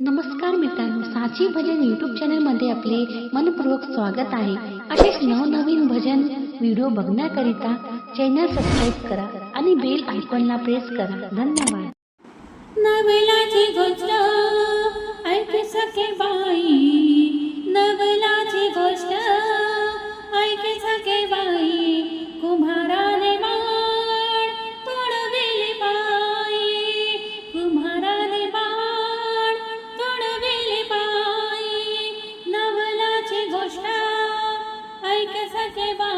नमस्कार मित्रांनो साची भजन यूट्यूब चॅनलमध्ये आपले मनपूर्वक स्वागत आहे. असेच नवनवीन भजन व्हिडिओ बघण्याकरिता चॅनल सबस्क्राईब करा आणि बेल आयकॉनला प्रेस करा. धन्यवाद. Bye.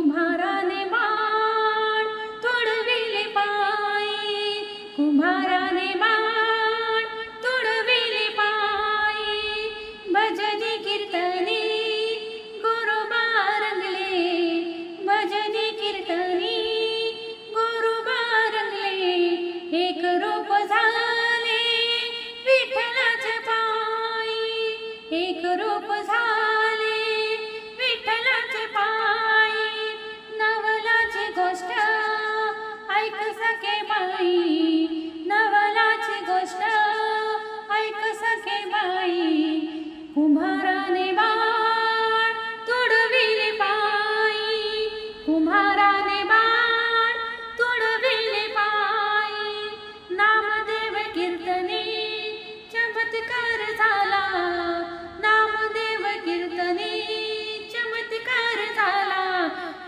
कुंभाराने बाण तुडविले पाय. कुंभारा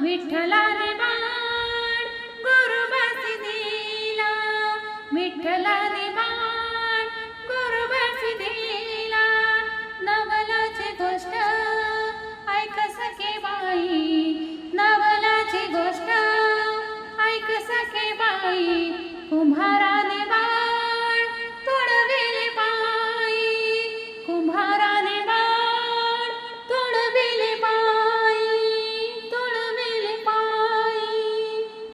विठ्ठला रे बाण गुरुबासी दिला विठ्ठला रे बाण गुरुबासी दिला नवलाची गोष्ट ऐक सखे बाई. नवलाची गोष्ट ऐक सखे बाई.